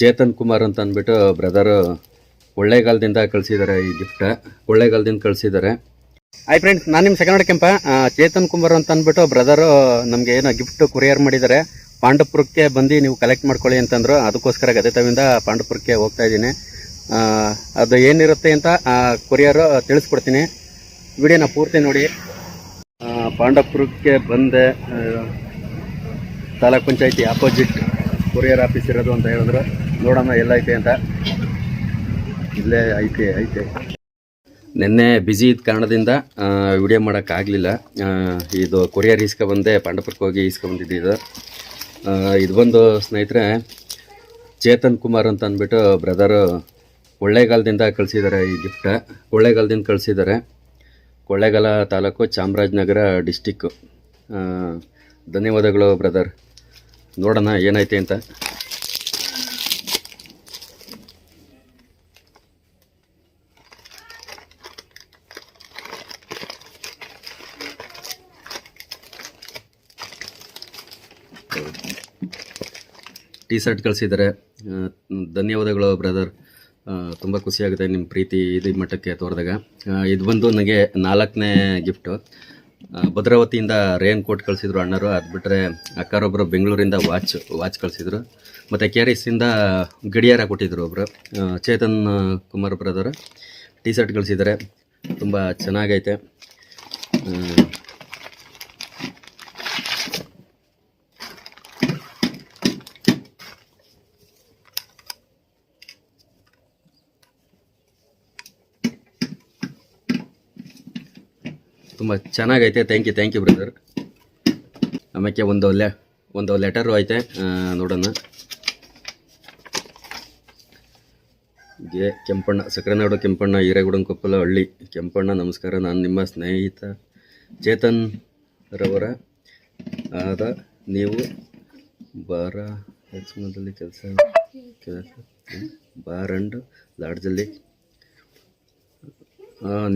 ಚೇತನ್ ಕುಮಾರ್ ಅಂತ ಅಂದ್ಬಿಟ್ಟು ಬ್ರದರ್ ಕೊಳ್ಳೇಗಾಲದಿಂದ ಕಳಿಸಿದ್ದಾರೆ ಈ ಗಿಫ್ಟ್ ಕೊಳ್ಳೇಗಾಲದಿಂದ ಕಳಿಸಿದ್ದಾರೆ ಹಾಯ್ ಫ್ರೆಂಡ್ಸ್ ನಾನು ನಿಮ್ಮ ಸೆಕೆಂಡ್ ಕೆಂಪ. ಚೇತನ್ ಕುಮಾರ್ ಅಂತ ಅಂದ್ಬಿಟ್ಟು ಬ್ರದರು ನಮಗೆ ಏನೋ ಗಿಫ್ಟ್ ಕೊರಿಯರ್ ಮಾಡಿದ್ದಾರೆ ಪಾಂಡವಪುರಕ್ಕೆ ಬಂದು ನೀವು ಕಲೆಕ್ಟ್ ಮಾಡ್ಕೊಳ್ಳಿ ಅಂತಂದ್ರು. ಅದಕ್ಕೋಸ್ಕರ ಗದೆ ತವಿಂದ ಪಾಂಡಪುರಕ್ಕೆ ಹೋಗ್ತಾ ಇದ್ದೀನಿ. ಅದು ಏನಿರುತ್ತೆ ಅಂತ ಕೊರಿಯರ್ ತಿಳಿಸ್ಕೊಡ್ತೀನಿ. ವಿಡಿಯೋನ ಪೂರ್ತಿ ನೋಡಿ. ಪಾಂಡವಪುರಕ್ಕೆ ಬಂದೆ. ತಾಲೂಕ್ ಪಂಚಾಯತಿ ಆಪೋಸಿಟ್ ಕೊರಿಯರ್ ಆಫೀಸ್ ಇರೋದು ಅಂತ ಹೇಳಿದ್ರು. ನೋಡೋಣ ಎಲ್ಲೈತೆ ಅಂತ. ಇಲ್ಲೇ ಐತೆ ಐತೆ. ನಿನ್ನೆ ಬ್ಯುಸಿ ಇದ್ದ ಕಾರಣದಿಂದ ವಿಡಿಯೋ ಮಾಡೋಕ್ಕಾಗಲಿಲ್ಲ ಇದು ಕೊರಿಯರ್ ಈಸ್ಕೊ ಬಂದೆ ಪಾಂಡಪುರಕ್ಕೆ ಹೋಗಿ ಇಸ್ಕೊ ಬಂದಿದ್ದು ಇದು ಇದು ಬಂದು ಸ್ನೇಹಿತರೆ, ಚೇತನ್ ಕುಮಾರ್ ಅಂತ ಅಂದ್ಬಿಟ್ಟು ಬ್ರದರು ಕೊಳ್ಳೇಗಾಲದಿಂದ ಕಳಿಸಿದ್ದಾರೆ ಈ ಗಿಫ್ಟ ಕೊಳ್ಳೇಗಾಲದಿಂದ ಕಳಿಸಿದ್ದಾರೆ ಕೊಳ್ಳೇಗಾಲ ತಾಲೂಕು ಚಾಮರಾಜನಗರ ಡಿಸ್ಟಿಕ್ಕು ಧನ್ಯವಾದಗಳು ಬ್ರದರ್ ನೋಡೋಣ, ಏನೈತೆ ಅಂತ. ಟೀ ಶರ್ಟ್ ಕಳಿಸಿದ್ದಾರೆ ಧನ್ಯವಾದಗಳು, ಬ್ರದರ್. ತುಂಬ ಖುಷಿಯಾಗುತ್ತೆ ನಿಮ್ಮ ಪ್ರೀತಿ ಇದು ಮಟ್ಟಕ್ಕೆ ತೋರಿದಾಗ. ಇದು ಬಂದು ನನಗೆ ನಾಲ್ಕನೇ ಗಿಫ್ಟು. ಭದ್ರಾವತಿಯಿಂದ ರೇನ್ ಕೋಟ್ ಕಳಿಸಿದ್ರು ಅಣ್ಣರು. ಅದು ಬಿಟ್ಟರೆ ಅಕ್ಕಾರೊಬ್ಬರು ಬೆಂಗಳೂರಿಂದ ವಾಚ್ ವಾಚ್ ಕಳಿಸಿದ್ರು. ಮತ್ತು ಕೆ ಆರ್ ಎಸ್ಸಿಂದ ಗಡಿಯಾರ ಕೊಟ್ಟಿದ್ರು ಒಬ್ಬರು Chetan Kumar brother. T shirt ಕಳಿಸಿದ್ದಾರೆ ತುಂಬ ಚೆನ್ನಾಗೈತೆ. ತುಂಬ ಚೆನ್ನಾಗೈತೆ. Thank you thank you brother ಆಮೇಲೆ ಒಂದು ಲೆ ಒಂದು ಲೆಟರು ಐತೆ. ನೋಡೋಣ. ಗೆ ಕೆಂಪಣ್ಣ ಸಕ್ಕರೆನಾಡು ಕೆಂಪಣ್ಣ ಹಿರೇಗುಡಂಕೊಪ್ಪಲ ಹಳ್ಳಿ ಕೆಂಪಣ್ಣ, ನಮಸ್ಕಾರ. ನಾನು ನಿಮ್ಮ ಸ್ನೇಹಿತ ಚೇತನ್ ರವರ. ಆದ ನೀವು ಬಾರ ಲಕ್ಷ್ಮಣದಲ್ಲಿ ಕೆಲಸ ಕೆಲಸ ಬಾರ್ ಅಂಡ್ ಲಾಡ್ಜಲ್ಲಿ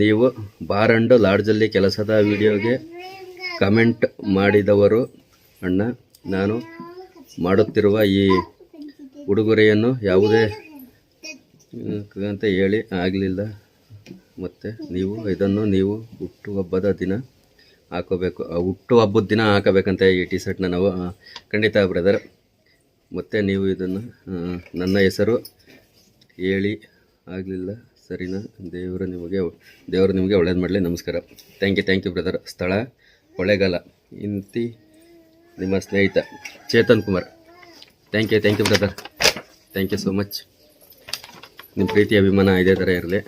ನೀವು ಬಾರ್ ಅಂಡ್ ಲಾಡ್ಜಲ್ಲಿ ಕೆಲಸದ ವಿಡಿಯೋಗೆ ಕಮೆಂಟ್ ಮಾಡಿದವರು ಅಣ್ಣ, ನಾನು ಮಾಡುತ್ತಿರುವ ಈ ಉಡುಗೊರೆಯನ್ನು ಯಾವುದೇ ಅಂತ ಹೇಳಿ ಆಗಲಿಲ್ಲ. ಮತ್ತು ನೀವು ಇದನ್ನು ನೀವು ಹುಟ್ಟುಹಬ್ಬದ ದಿನ ಹಾಕೋಬೇಕು. ಹುಟ್ಟುಹಬ್ಬದ ದಿನ ಹಾಕಬೇಕಂತ ಈ ಟಿ ಶರ್ಟ್ನ ನಾವು ಖಂಡಿತ ಬ್ರದರ್ ಮತ್ತು ನೀವು ಇದನ್ನು ನನ್ನ ಹೆಸರು ಹೇಳಿ ಆಗಲಿಲ್ಲ. ಸರಿನಾ? ದೇವರು ನಿಮಗೆ ದೇವರು ನಿಮಗೆ ಒಳ್ಳೇದು ಮಾಡಲಿ. ನಮಸ್ಕಾರ. Thank you thank you brother ಸ್ಥಳ ಕೊಳ್ಳೇಗಾಲ ಇಂತಿ ನಿಮ್ಮ ಸ್ನೇಹಿತ Chetan Kumar. Thank you thank you brother thank you so much ನಿಮ್ಮ ಪ್ರೀತಿ, ಅಭಿಮಾನ ಇದೇ ಥರ ಇರಲಿ.